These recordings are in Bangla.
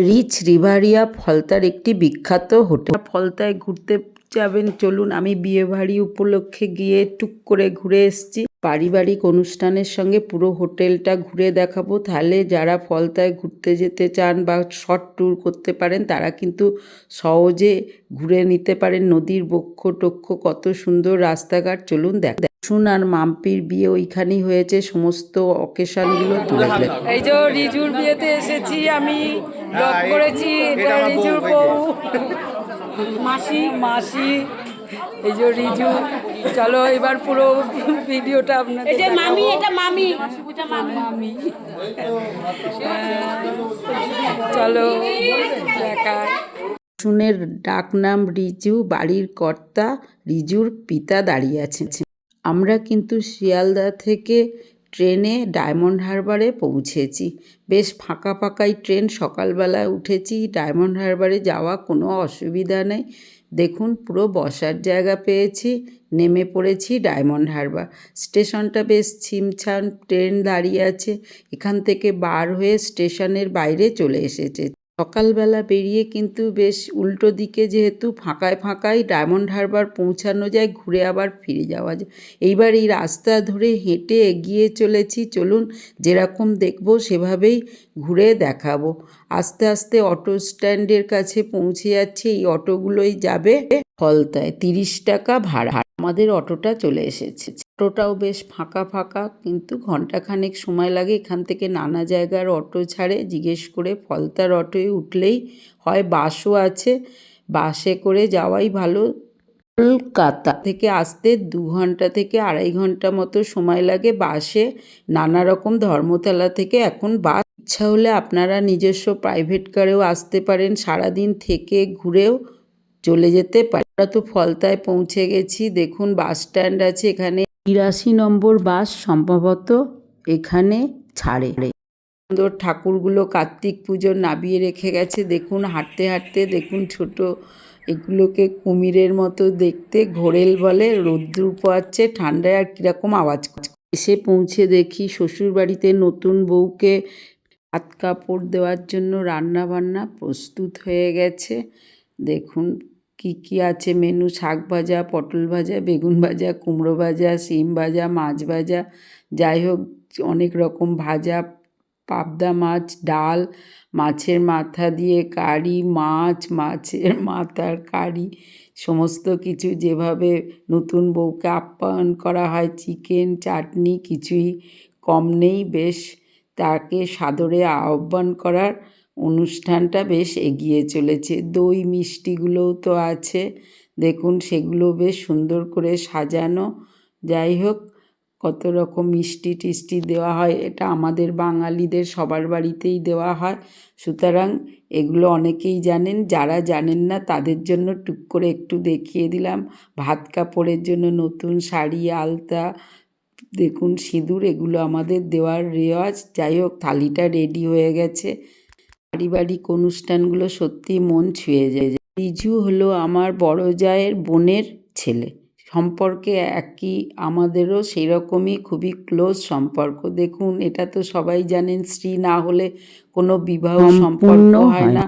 রিচ রিভারিয়া ফলতার একটি বিখ্যাত হোটেল। ফলতায় ঘুরতে যাবেন, চলুন আমি বিয়েবাড়ি উপলক্ষে গিয়ে টুক করে ঘুরে এসেছি। পারিবারিক অনুষ্ঠানের সঙ্গে পুরো হোটেলটা ঘুরে দেখাবো। তাহলে যারা ফলতায় ঘুরতে যেতে চান বা শর্ট ট্যুর করতে পারেন, তারা কিন্তু সহজে ঘুরে নিতে পারেন। নদীর বক্ষ টক্ষ কত সুন্দর রাস্তাঘাট, চলুন দেখ। শুন আর মাম্পির বিয়ে ওইখানেই হয়েছে। সমস্ত অকেশনগুলো এই যে রিজুর বিয়েতে এসেছি আমি। ব্লগ করেছি রিজুর বউ মাসি মাসি এই যে রিজু। চলো এবার পুরো ভিডিওটা আপনাদের দেখাবো। এটা মামি। এটা মামি। মামি। চলো দেখায় শুনের ডাক নাম রিজু বাড়ির কর্তা রিজুর পিতা দাঁড়িয়ে আছেন। আমরা কিন্তু শিয়ালদা থেকে ট্রেনে ডায়মন্ড হারবারে পৌঁছেছি। বেশ ফাঁকা ফাঁকাই ট্রেন, সকালবেলায় উঠেছি। ডায়মন্ড হারবারে যাওয়া কোনো অসুবিধা নেই। দেখুন, পুরো বসার জায়গা পেয়েছি, নেমে পড়েছি ডায়মন্ড হারবার। স্টেশনটা বেশ ছিমছাম, ট্রেন দাঁড়িয়ে আছে। এখান থেকে বার হয়ে স্টেশনের বাইরে চলে এসেছে। সকালবেলা বেরিয়ে কিন্তু বেশ উল্টো দিকে যেহেতু ফাঁকায় ফাঁকায় ডায়মন্ড হারবার পৌঁছানো যায়, ঘুরে আবার ফিরে যাওয়া যায়। এইবার এই রাস্তা ধরে হেঁটে এগিয়ে চলেছি, চলুন যেরকম দেখব সেভাবেই ঘুরে দেখাবো। আস্তে আস্তে অটো স্ট্যান্ডের কাছে পৌঁছে যাচ্ছে, এই অটোগুলোই যাবে ফলতায় তিরিশ টাকা ভাড়া। আমাদের অটোটা চলে এসেছে। অটোটাও বেশ ফাঁকা ফাঁকা, কিন্তু ঘন্টাখানেক সময় লাগে এখান থেকে নানা জায়গার অটো ছাড়ে। জিজ্ঞেস করে ফলতার অটোয় উঠলেই হয়, বাসও আছে, বাসে করে যাওয়াই ভালো। কলকাতা থেকে আসতে দু ঘণ্টা থেকে আড়াই ঘণ্টা মতো সময় লাগে বাসে। নানা রকম ধর্মতলা থেকে এখন বাস। ইচ্ছা হলে আপনারা নিজস্ব প্রাইভেট কারেও আসতে পারেন, সারাদিন থেকে ঘুরেও চলে যেতে পারেন। আমরা তো ফলতায় পৌঁছে গেছি। দেখুন, বাস স্ট্যান্ড আছে এখানে। তিরাশি নম্বর বাস সম্ভবত এখানে ছাড়ে। সুন্দর ঠাকুরগুলো কার্তিক পুজোর নাবিয়ে রেখে গেছে। দেখুন, হাঁটতে হাঁটতে, দেখুন ছোট এগুলোকে কুমিরের মতো দেখতে। ঘোরেল বলে রোদ্দুর পোয়াচ্ছে, ঠান্ডায় আর কীরকম আওয়াজ এসে পৌঁছে দেখি শ্বশুর বাড়িতে নতুন বউকে হাত কাপড় দেওয়ার জন্য রান্না বান্না প্রস্তুত হয়ে গেছে। দেখুন কি কি আছে মেনু শাক ভাজা, পটল ভাজা, বেগুন ভাজা, কুমড়ো ভাজা, শিম ভাজা, মাছ ভাজা। যাই হোক, অনেক রকম ভাজা। পাবদা মাছ, ডাল, মাছের মাথা দিয়ে কারি, মাছ, মাছের মাথার কারি, সমস্ত কিছু যেভাবে নতুন বউকে আপ্যায়ন করা হয়, চিকেন, চাটনি, কিছুই কম নেই। বেশ, তাকে সাদরে আহ্বান করার অনুষ্ঠানটা বেশ এগিয়ে চলেছে। দই মিষ্টিগুলোও তো আছে। দেখুন, সেগুলো বেশ সুন্দর করে সাজানো। যাই হোক, কত রকম মিষ্টি টিষ্টি দেওয়া হয়। এটা আমাদের বাঙালিদের সবার বাড়িতেই দেওয়া হয়। সুতরাং এগুলো অনেকেই জানেন। যারা জানেন না, তাদের জন্য টুক করে একটু দেখিয়ে দিলাম। ভাত কাপড়ের জন্য নতুন শাড়ি, আলতা, দেখুন, সিঁদুর, এগুলো আমাদের দেওয়ার রেওয়াজ। যাই হোক, থালিটা রেডি হয়ে গেছে। পারিবারিক অনুষ্ঠানগুলো সত্যি মন ছুঁয়ে যায়। রিজু হলো আমার বড় জায়ের বোনের ছেলে। সম্পর্কে একই আমাদেরও সেই রকমই খুবই ক্লোজ সম্পর্ক। দেখুন এটা তো সবাই জানেন স্ত্রী না হলে কোনো বিবাহ সম্পন্ন হয় না।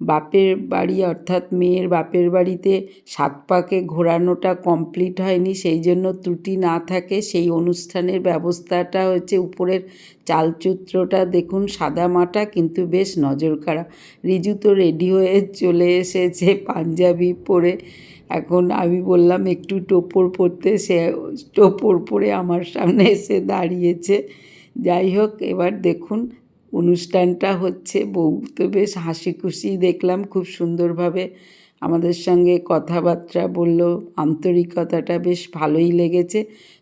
বাপের বাড়ি অর্থাৎ মেয়ের বাপের বাড়িতে সাত পাকে ঘোরানোটা কমপ্লিট হয়নি, সেই জন্য ত্রুটি না থাকে। সেই অনুষ্ঠানের ব্যবস্থাটা হচ্ছে উপরের চালচিত্রটা দেখুন, সাদা মাটা কিন্তু বেশ নজর কাড়া রিজু তো রেডি হয়ে চলে এসেছে পাঞ্জাবি পরে। এখন আমি বললাম, একটু টোপর পরতে সে, টোপর পরে আমার সামনে এসে দাঁড়িয়েছে। যাই হোক, এবার দেখুন অনুষ্ঠানটা হচ্ছে বউ। তো বেশ হাসি খুশি দেখলাম, খুব সুন্দরভাবে আমাদের সঙ্গে কথাবার্তা বলল, আন্তরিকতাটা বেশ ভালোই লেগেছে।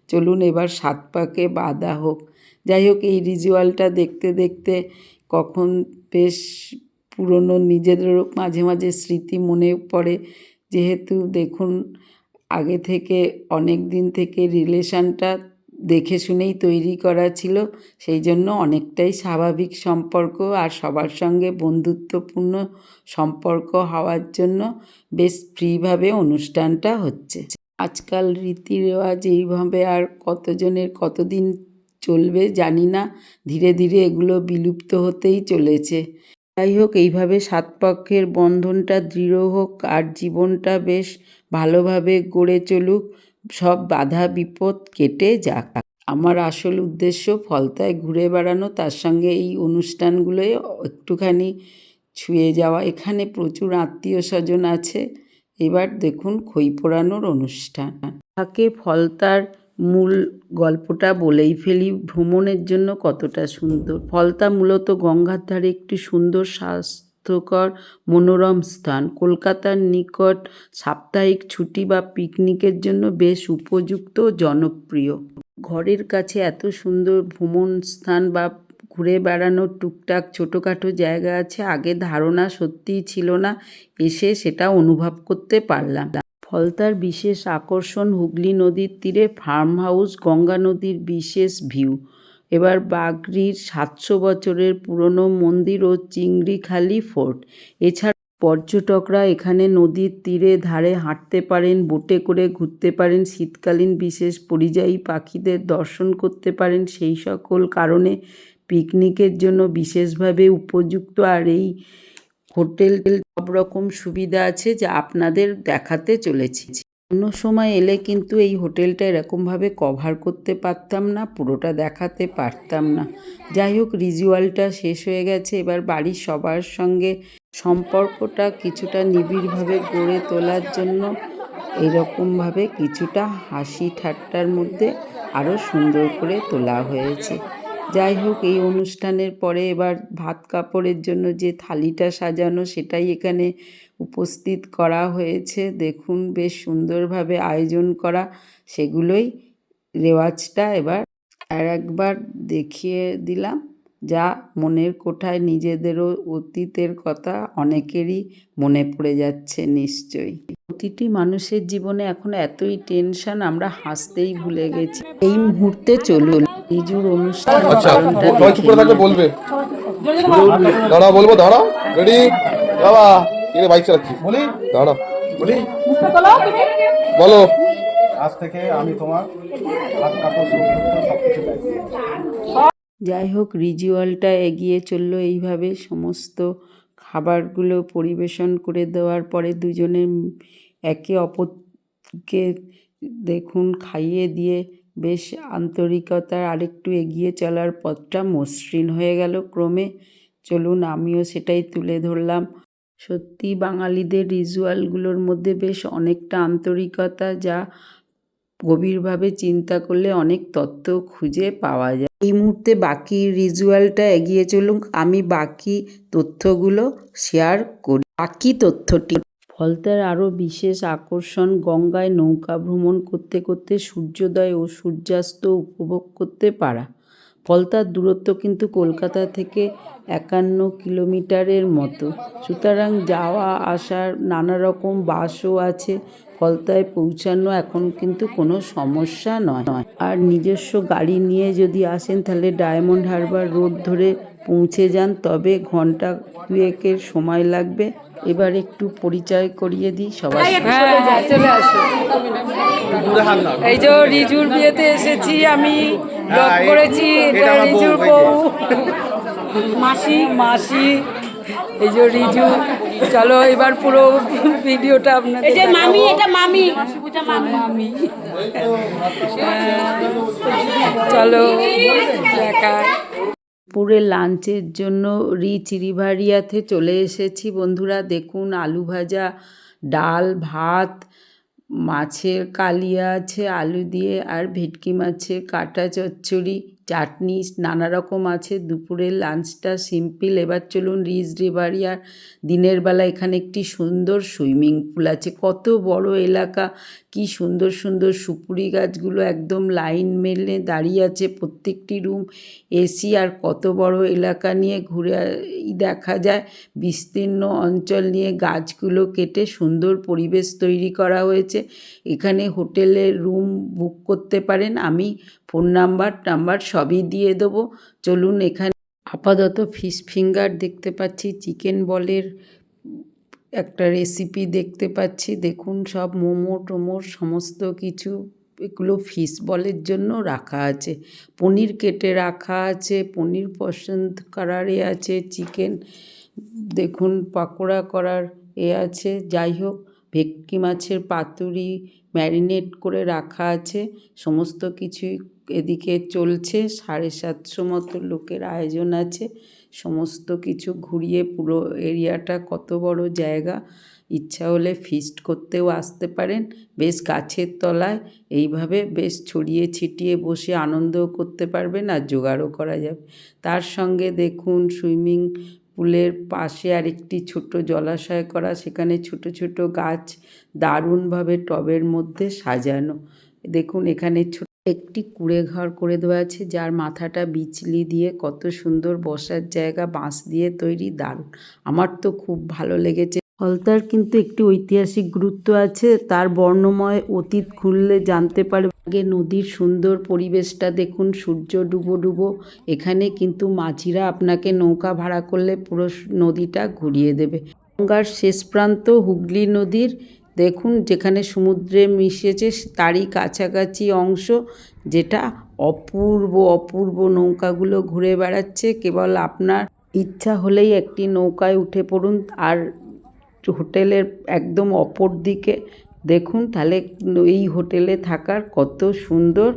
চলুন এবার সাত পাকে বাঁধা হোক। যাই হোক, এই রিচুয়ালটা দেখতে দেখতে কখন বেশ পুরনো নিজেদেরও মাঝে মাঝে স্মৃতি মনে পড়ে। যেহেতু দেখুন, আগে থেকে অনেক দিন থেকে রিলেশানটা দেখে শুনেই তৈরি করা ছিল। সেই জন্য অনেকটাই স্বাভাবিক সম্পর্ক আর সবার সঙ্গে বন্ধুত্বপূর্ণ সম্পর্ক হওয়ার জন্য বেশ ফ্রিভাবে অনুষ্ঠানটা হচ্ছে। আজকাল রীতি রেওয়াজ এইভাবে আর কতজনের কতদিন চলবে জানি না। ধীরে ধীরে এগুলো বিলুপ্ত হতেই চলেছে। যাই হোক, এইভাবে সাত পক্ষের বন্ধনটা দৃঢ় হোক আর জীবনটা বেশ ভালোভাবে গড়ে চলুক। সব বাধা বিপদ কেটে যাক। আমার আসল উদ্দেশ্য ফলতায় ঘুরে বেড়ানো, তার সঙ্গে এই অনুষ্ঠানগুলোয় একটুখানি ছুঁয়ে যাওয়া। এখানে প্রচুর আত্মীয় স্বজন আছে। এবার দেখুন খই পোড়ানোর অনুষ্ঠান। তাকে ফলতার মূল গল্পটা বলেই ফেলি। ভ্রমণের জন্য কতটা সুন্দর। ফলতা মূলত গঙ্গার ধারে একটি সুন্দর স্বাস্থ্যকর মনোরম স্থান। কলকাতার নিকট সাপ্তাহিক ছুটি বা পিকনিকের জন্য বেশ উপযুক্ত জনপ্রিয়। ঘরের কাছে এত সুন্দর ভ্রমণ স্থান বা ঘুরে বেড়ানোর টুকটাক ছোটোখাটো জায়গা আছে, আগে ধারণা সত্যিই ছিল না, এসে সেটা অনুভব করতে পারলাম। ফলতার বিশেষ আকর্ষণ হুগলি নদীর তীরে ফার্ম হাউস গঙ্গা নদীর বিশেষ ভিউ। এবার বাগড়ির সাতশো বছরের পুরনো মন্দির ও চিংড়িখালি ফোর্ট। এছাড়া পর্যটকরা এখানে নদীর তীরে ধারে হাঁটতে পারেন, বোটে করে ঘুরতে পারেন, শীতকালীন বিশেষ পরিযায়ী পাখিদের দর্শন করতে পারেন। সেই সকল কারণে পিকনিকের জন্য বিশেষভাবে উপযুক্ত। আর এই হোটেল সব রকম সুবিধা আছে যা আপনাদের দেখাতে চলেছি। অন্য সময় এলে কিন্তু এই হোটেলটা এরকমভাবে কভার করতে পারতাম না, পুরোটা দেখাতে পারতাম না। যাই হোক রিজুয়ালটা শেষ হয়ে গেছে। এবার বাড়ির সবার সঙ্গে সম্পর্কটা কিছুটা নিবিড়ভাবে গড়ে তোলার জন্য এরকমভাবে কিছুটা হাসি ঠাট্টার মধ্যে আরও সুন্দর করে তোলা হয়েছে। যাই হোক, এই অনুষ্ঠানের পরে এবার ভাত কাপড়ের জন্য যে থালিটা সাজানো, সেটাই এখানে উপস্থিত করা হয়েছে। দেখুন বেশ সুন্দরভাবে আয়োজন করা। সেগুলোই রেওয়াজটা এবার আর একবার দেখিয়ে দিলাম। যা মনের কোঠায় নিজেদেরও অতীতের কথা অনেকেরই মনে পড়ে যাচ্ছে নিশ্চয়ই। প্রতিটি মানুষের জীবনে এখন এতই টেনশন আমরা হাসতেই ভুলে গেছি। এই মুহূর্তে চলুন রিজুর অনুষ্ঠান আচ্ছা। বলবে? দাঁড়া বলব দাঁড়া রেডি বাবা বাইক চালাচ্ছি। বলি? দাঁড়া বলি? বলো। আজ থেকে আমি তোমার হাত কাপড় যাই হোক রিচুয়ালটা এগিয়ে চলল এইভাবে সমস্ত খাবারগুলো পরিবেশন করে দেওয়ার পরে দুজনে একে অপরকে দেখুন খাইয়ে দিয়ে বেশ আন্তরিকতার আরেকটু এগিয়ে চলার পথটা মসৃণ হয়ে গেল। ক্রমে চলুন আমিও সেটাই তুলে ধরলাম। সত্যি বাঙালিদের রিচুয়ালগুলোর মধ্যে বেশ অনেকটা আন্তরিকতা যা গভীরভাবে চিন্তা করলে অনেক তথ্য খুঁজে পাওয়া যায়। এই মুহূর্তে বাকি রিচুয়ালটা এগিয়ে চলুক, আমি বাকি তথ্যগুলো শেয়ার করি। বাকি তথ্যটি, ফলতার আরও বিশেষ আকর্ষণ, গঙ্গায় নৌকা ভ্রমণ করতে করতে সূর্যোদয় ও সূর্যাস্ত উপভোগ করতে পারা। ফলতার দূরত্ব কিন্তু কলকাতা থেকে একান্ন কিলোমিটারের মতো। সুতরাং যাওয়া আসার নানা রকম বাসও আছে। ফলতায় পৌঁছানো এখন কিন্তু কোনো সমস্যা নয়। আর নিজস্ব গাড়ি নিয়ে যদি আসেন তাহলে ডায়মন্ড হারবার রোড ধরে পৌঁছে যান। তবে ঘণ্টা দুয়েকের সময় লাগবে। এবার একটু পরিচয় করিয়ে দিই সবাই হ্যাঁ চলে আসো। এই যে রিজুর বিয়েতে এসেছি আমি। ব্লগ করেছি এটা রিজুর বউ মাসি মাসি এই যে রিজু। চলো এবার পুরো ভিডিওটা আপনাদের এই যে মামি এটা মামি এটা মামি। মামি। চলো দেখায় দুপুরে লাঞ্চের জন্য রিচ রিভারিয়াতে চলে এসেছি বন্ধুরা। দেখুন আলু ভাজা ডাল ভাত মাছের কালিয়া আছে আলু দিয়ে আর ভেটকি মাছের কাঁটা চচ্চড়ি। চাটনি নানা রকম আছে। দুপুরের লাঞ্চটা সিম্পল এবার চলুন রিচ রিভারিয়ার দিনের বেলা এখানে একটি সুন্দর সুইমিং পুল আছে। কত বড় এলাকা, কি সুন্দর সুন্দর সুপুরি গাছগুলো একদম লাইন মেলে দাঁড়িয়ে আছে প্রত্যেকটি রুম এসি আর কত বড় এলাকা নিয়ে ঘুরে দেখা যায়। বিস্তীর্ণ অঞ্চল নিয়ে গাছগুলো কেটে সুন্দর পরিবেশ তৈরি করা হয়েছে। এখানে হোটেলের রুম বুক করতে পারেন। আমি ফোন নাম্বার টাম্বার সবই দিয়ে দেবো। চলুন এখানে আপাতত ফিশ ফিঙ্গার দেখতে পাচ্ছি, চিকেন বলের একটা রেসিপি দেখতে পাচ্ছি। দেখুন, সব মোমো, টোমো, সমস্ত কিছু, এগুলো ফিশ বলের জন্য রাখা আছে। পনির কেটে রাখা আছে, পনির পছন্দ করারে আছে, চিকেন দেখুন, পাকোড়া করার এ আছে। যাই হোক, ভেটকি মাছের পাতুরি ম্যারিনেট করে রাখা আছে। সমস্ত কিছুই এদিকে চলছে, সাড়ে সাতশো মতো লোকের আয়োজন আছে। সমস্ত কিছু ঘুরিয়ে পুরো এরিয়াটা কত বড় জায়গা, ইচ্ছা হলে ফিস্ট করতেও আসতে পারেন। বেশ গাছের তলায় এইভাবে বেশ ছড়িয়ে ছিটিয়ে বসে আনন্দও করতে পারবেন আর জোগাড়ও করা যাবে। তার সঙ্গে দেখুন, সুইমিং পুলের পাশে আরেকটি ছোট জলাশয় করা, সেখানে ছোট ছোট গাছ দারুণভাবে টবের মধ্যে সাজানো। দেখুন, এখানে ছোট একটি কুঁড়ে ঘর করে দেওয়া আছে, যার মাথাটা বিচলি দিয়ে কত সুন্দর বসার জায়গা, বাঁশ দিয়ে তৈরি, দারুণ। আমার তো খুব ভালো লেগেছে। হলতার কিন্তু একটি ঐতিহাসিক গুরুত্ব আছে, তার বর্ণময় অতীত খুললে জানতে পারবে। আগে নদীর সুন্দর পরিবেশটা দেখুন, সূর্য ডুবো ডুবো। এখানে কিন্তু মাঝিরা আপনাকে নৌকা ভাড়া করলে পুরো নদীটা ঘুরিয়ে দেবে। গঙ্গার শেষ প্রান্ত হুগলি নদীর দেখুন, যেখানে সমুদ্রে মিশেছে তারই কাছাকাছি অংশ, যেটা অপূর্ব অপূর্ব নৌকাগুলো ঘুরে বেড়াচ্ছে। কেবল আপনার ইচ্ছা হলেই একটি নৌকায় উঠে পড়ুন আর হোটেলের একদম অপর দিকে দেখুন, তাহলে এই হোটেলে থাকার কত সুন্দর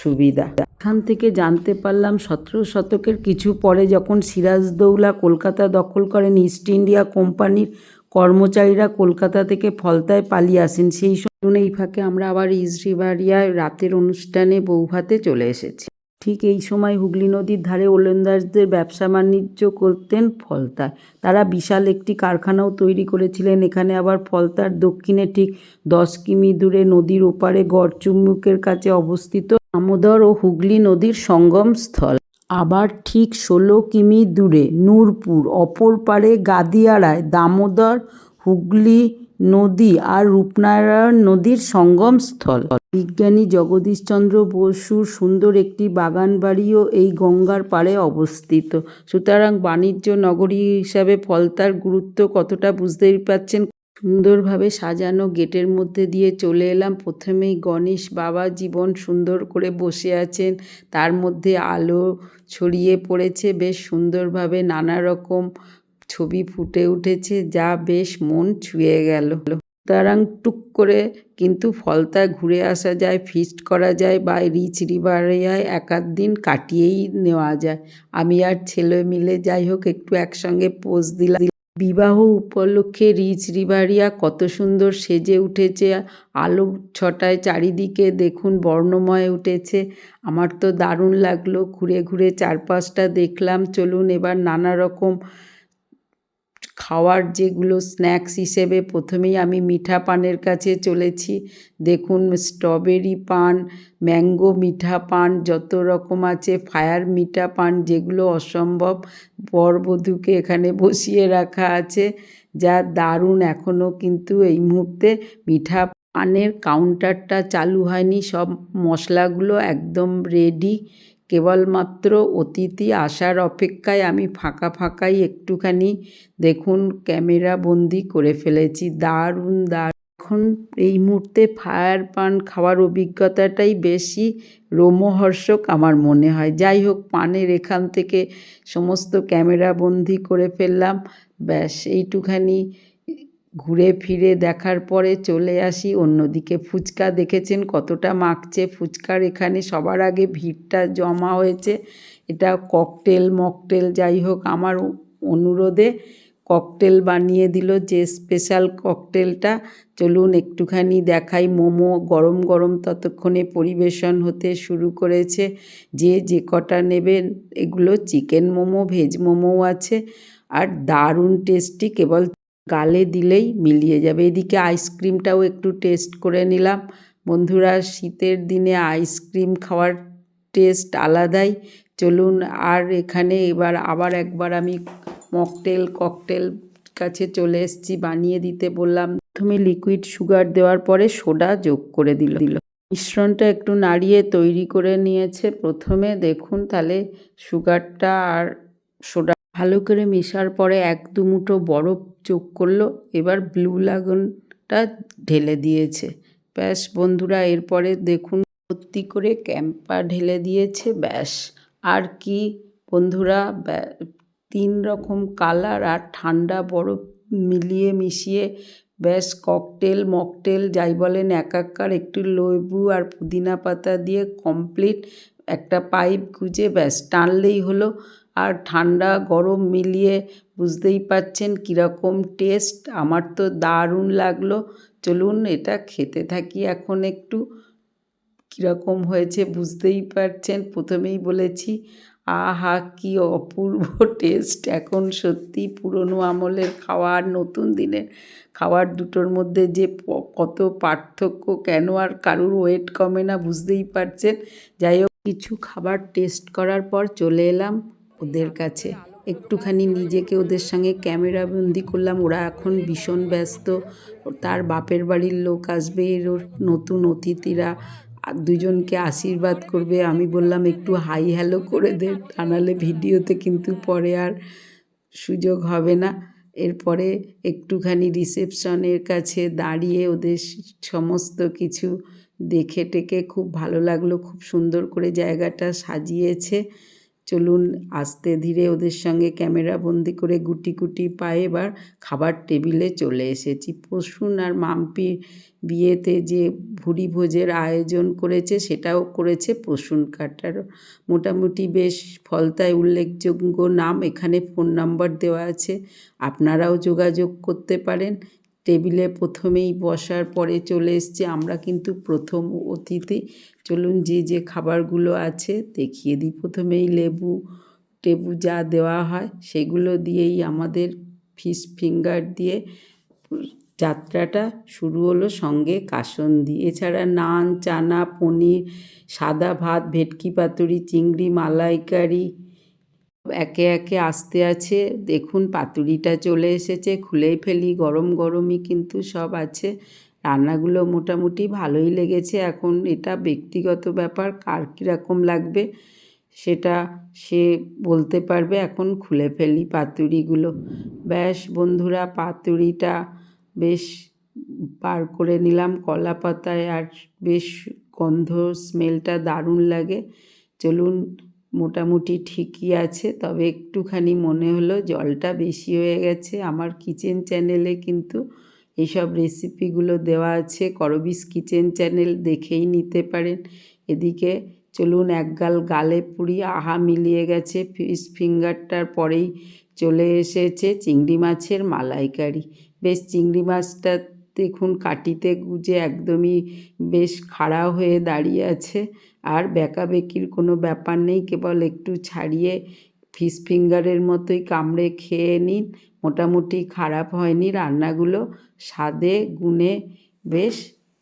সুবিধা। এখান থেকে জানতে পারলাম, সতেরো শতকের কিছু পরে যখন সিরাজদৌলা কলকাতা দখল করেন ইস্ট ইন্ডিয়া কোম্পানির কর্মচারীরা কলকাতা থেকে ফলতায় পালিয়ে আসেন। সেই সময় এই ফাঁকে আমরা আবার ইসরিবাড়িয়ায় রাতের অনুষ্ঠানে বৌভাতে চলে এসেছি। ঠিক এই সময় হুগলি নদীর ধারে ওলন্দাজদের ব্যবসা বাণিজ্য করতেন ফলতায়। তারা বিশাল একটি কারখানাও তৈরি করেছিলেন। এখানে আবার ফলতার দক্ষিণে ঠিক দশ কিমি দূরে নদীর ওপারে গড়চুম্বুকের কাছে অবস্থিত দামোদর ও হুগলি নদীর সঙ্গম স্থল আবার ঠিক ষোলো কিমি দূরে নূরপুর, অপর পারে গাদিয়াড়ায় দামোদর, হুগলি নদী আর রূপনারায়ণ নদীর সঙ্গম স্থল বিজ্ঞানী জগদীশচন্দ্র বসুর সুন্দর একটি বাগান বাড়িও এই গঙ্গার পাড়ে অবস্থিত। সুতরাং বাণিজ্য নগরী হিসাবে ফলতার গুরুত্ব কতটা বুঝতেই পারছেন? সুন্দরভাবে সাজানো গেটের মধ্যে দিয়ে চলে এলাম। প্রথমেই গণেশ বাবা জীবন সুন্দর করে বসে আছেন। তার মধ্যে আলো ছড়িয়ে পড়েছে। বেশ সুন্দরভাবে নানা রকম ছবি ফুটে উঠেছে যা বেশ মন ছুঁয়ে গেল। সুতরাং টুক করে কিন্তু ফলতায় ঘুরে আসা যায় ফিস্ট করা যায় বা রিচ রিভারিয়ায় এক আধ দিন কাটিয়েই নেওয়া যায়। আমি আর ছেলে মিলে যাই হোক, একটু একসঙ্গে পোজ দিলাম। বিবাহ উপলক্ষে রিচ রিভারিয়া কত সুন্দর সেজে উঠেছে। আলো ছটায় চারিদিকে দেখুন, বর্ণময় উঠেছে। আমার তো দারুণ লাগল, ঘুরে ঘুরে চারপাশটা দেখলাম। চলুন এবার নানা রকম খাওয়ার যেগুলো স্ন্যাক্স হিসেবে প্রথমেই আমি মিঠা পানের কাছে চলেছি। দেখুন, স্ট্রবেরি পান, ম্যাঙ্গো মিঠা পান, যত রকম আছে ফায়ার মিঠা পান, যেগুলো অসম্ভব বরবধূকে এখানে বসিয়ে রাখা আছে, যা দারুণ। এখনও কিন্তু এই মুহূর্তে মিঠা পানের কাউন্টারটা চালু হয়নি। সব মশলাগুলো একদম রেডি কেবলমাত্র অতিথি আসার অপেক্ষায় আমি ফাঁকা ফাঁকাই একটুখানি দেখুন ক্যামেরা বন্দি করে ফেলেছি। দারুণ দারুণ। এখন এই মুহূর্তে ফায়ার পান খাওয়ার অভিজ্ঞতাটাই বেশি রোমহর্ষক আমার মনে হয়। যাই হোক, পানের এখান থেকে সমস্ত ক্যামেরা বন্দি করে ফেললাম। ব্যাস, এইটুখানি ঘুরে ফিরে দেখার পরে চলে আসি অন্যদিকে। ফুচকা দেখেছেন কতটা মাখছে? ফুচকার এখানে সবার আগে ভিড়টা জমা হয়েছে। এটা ককটেল, মকটেল যাই হোক, আমার অনুরোধে ককটেল বানিয়ে দিল যে স্পেশাল ককটেলটা। চলুন একটুখানি দেখাই। মোমো গরম গরম ততক্ষণে পরিবেশন হতে শুরু করেছে। যে যে কটা নেবেন এগুলো চিকেন মোমো, ভেজ মোমোও আছে। আর দারুণ টেস্টি, কেবল গালে দিলেই মিলিয়ে যাবে। এদিকে আইসক্রিমটাও একটু টেস্ট করে নিলাম। বন্ধুরা, শীতের দিনে আইসক্রিম খাওয়ার টেস্ট আলাদাই। চলুন আর এখানে এবার আবার একবার আমি মকটেল, ককটেল কাছে চলে এসেছি, বানিয়ে দিতে বললাম। প্রথমে লিকুইড সুগার দেওয়ার পরে সোডা যোগ করে দিল। দিল মিশ্রণটা একটু নাড়িয়ে তৈরি করে নিয়েছে। প্রথমে দেখুন তাহলে সুগারটা আর সোডা ভালো করে মেশার পরে এক দু মুঠো বরফ যোগ করল, এবার ব্লু লাগুনটা ঢেলে দিয়েছে। ব্যাস বন্ধুরা, এরপরে দেখুন ভর্তি করে ক্যাম্পা ঢেলে দিয়েছে, ব্যাস। আর কি বন্ধুরা তিন রকম কালার আর ঠান্ডা বরফ মিলিয়ে মিশিয়ে, ব্যাস ককটেল, মকটেল, যাই বলেন একাকার একটু লেবু আর পুদিনা পাতা দিয়ে কমপ্লিট একটা পাইপ গুঁজে ব্যাস টানলেই হলো। আর ঠান্ডা, গরম মিলিয়ে বুঝতেই পারছেন কীরকম টেস্ট। আমার তো দারুণ লাগল। চলুন এটা খেতে থাকি এখন একটু। কীরকম হয়েছে বুঝতেই পারছেন, প্রথমেই বলেছি, আহা, কি অপূর্ব টেস্ট। এখন সত্যি পুরনো আমলের খাওয়ার নতুন দিনের খাওয়ার দুটোর মধ্যে যে কত পার্থক্য, কেন আর কারুর ওয়েট কমে না বুঝতেই পারছেন। যাই হোক, কিছু খাবার টেস্ট করার পর চলে এলাম। ওদের কাছে। একটুখানি নিজেকে ওদের সঙ্গে ক্যামেরা বন্দি করলাম। ওরা এখন ভীষণ ব্যস্ত। তার বাপের বাড়ির লোক আসবে, এর নতুন অতিথিরা। দুজনকে আশীর্বাদ করবে। আমি বললাম, একটু হাই হ্যালো করে দে, টানালে ভিডিওতে কিন্তু পরে আর সুযোগ হবে না। এরপরে একটুখানি রিসেপশনের কাছে দাঁড়িয়ে ওদের সমস্ত কিছু দেখে টেকে খুব ভালো লাগল। খুব সুন্দর করে জায়গাটা সাজিয়েছে। চলুন আস্তে ধীরে ওদের সঙ্গে ক্যামেরা বন্দি করে গুটি গুটি পায়ে এবার খাবার টেবিলে চলে এসেছি। পশুন আর মাম্পির বিয়েতে যে ভুরি ভোজের আয়োজন করেছে সেটাও করেছে প্রসূন কাটার। মোটামুটি বেশ ফলতায় উল্লেখযোগ্য নাম এখানে ফোন নাম্বার দেওয়া আছে। আপনারাও যোগাযোগ করতে পারেন। টেবিলে প্রথমেই বসার পরে চলে এসছে। আমরা কিন্তু প্রথম অতিথি। চলুন যে যে খাবারগুলো আছে দেখিয়ে দিই। প্রথমেই লেবু, টেবু যা দেওয়া হয় সেগুলো দিয়েই আমাদের ফিশ ফিঙ্গার দিয়ে যাত্রাটা শুরু হলো সঙ্গে কাসন্দি। এছাড়া নান, চানা, পনির, সাদা ভাত, ভেটকি পাতুরি, চিংড়ি, মালাইকারি একে একে আসতে আছে। দেখুন, পাতুরিটা চলে এসেছে। খুলেই ফেলি, গরম গরমই কিন্তু সব আছে। রান্নাগুলো মোটামুটি ভালোই লেগেছে। এখন এটা ব্যক্তিগত ব্যাপার, কার কীরকম লাগবে সেটা সে বলতে পারবে। এখন খুলে ফেলি পাতুরিগুলো। ব্যাস বন্ধুরা, পাতুরিটা বেশ পার করে নিলাম কলা পাতায় আর বেশ গন্ধ, স্মেলটা দারুণ লাগে। চলুন মোটামুটি ঠিকই আছে। তবে একটুখানি মনে হলো জলটা বেশি হয়ে গেছে। আমার কিচেন চ্যানেলে কিন্তু এইসব রেসিপিগুলো দেওয়া আছে। করবিস কিচেন চ্যানেল দেখেই নিতে পারেন। এদিকে চলুন এক গাল গালে পুরি, আহা মিলিয়ে গেছে ফিশ ফিঙ্গারটার পরেই চলে এসেছে চিংড়ি মাছের মালাইকারি। বেশ চিংড়ি মাছটা দেখুন কাটিতে গুজে একদমই বেশ খাড়া হয়ে দাঁড়িয়ে আছে। আর বেঁকাবেকির কোনো ব্যাপার নেই, কেবল একটু ছাড়িয়ে ফিশ ফিঙ্গারের মতোই কামড়ে খেয়ে নিন। মোটামুটি খারাপ হয়নি রান্নাগুলো, স্বাদে গুণে বেশ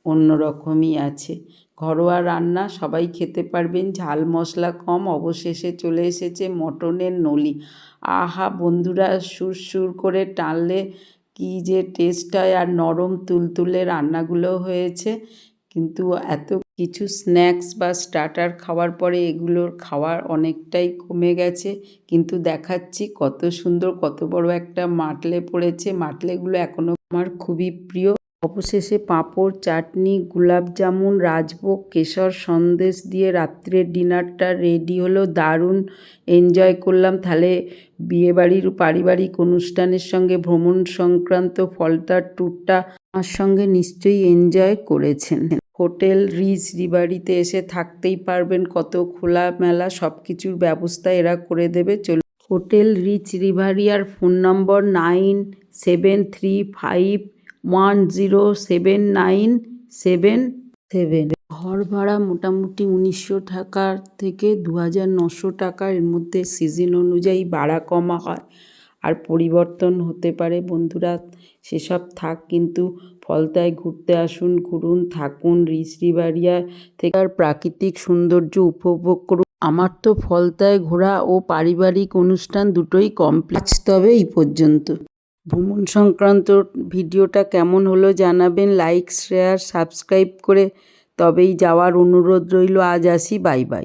অন্যরকমই আছে। ঘরোয়া রান্না, সবাই খেতে পারবেন, ঝাল মশলা কম, অবশেষে চলে এসেছে মটনের নলি। আহা, বন্ধুরা সুর সুর করে টানলে কী যে টেস্ট হয় আর নরম তুলতুলে রান্নাগুলো হয়েছে। কিন্তু এত কিছু স্ন্যাক্স বা স্টার্টার খাওয়ার পরে এগুলোর খাওয়ার অনেকটাই কমে গেছে। কিন্তু দেখাচ্ছি কত সুন্দর, কত বড় একটা মাটলে পড়েছে। মাটলেগুলো এখনও আমার খুবই প্রিয়। অবশেষে পাঁপড়, চাটনি গোলাপ জামুন রাজভোগ, কেশর, সন্দেশ দিয়ে রাত্রের ডিনারটা রেডি হলো। দারুণ এনজয় করলাম। তাহলে বিয়েবাড়ির পারিবারিক অনুষ্ঠানের সঙ্গে ভ্রমণ সংক্রান্ত ফলতার ট্যুরটা আমার সঙ্গে নিশ্চয়ই এনজয় করেছেন। হোটেল রিচ রিবাড়িতে এসে থাকতেই পারবেন। কত খোলামেলা সব কিছুর ব্যবস্থা এরা করে দেবে। চলুন। Hotel rich রিভারিয়ার phone number nine seven three five one zero seven nine seven seven. ঘর ভাড়া মোটামুটি উনিশশো টাকার থেকে দু হাজার নশো টাকার এর মধ্যে সিজন অনুযায়ী বাড়া কমা হয়। আর পরিবর্তন হতে পারে বন্ধুরা, সেসব থাক, কিন্তু ফলতায় ঘুরতে আসুন, ঘুরুন, থাকুন রিসরিবাড়িয়া থেকে। আর প্রাকৃতিক সৌন্দর্য উপভোগ করুন। আমার তো ফলতায় ঘোরা ও পারিবারিক অনুষ্ঠান দুটোই কমপ্লিট তবে এই পর্যন্ত। ভ্রমণ সংক্রান্ত ভিডিওটা কেমন হলো জানাবেন। লাইক, শেয়ার, সাবস্ক্রাইব করে তবেই যাওয়ার অনুরোধ রইল। আজ আসি, বাই বাই।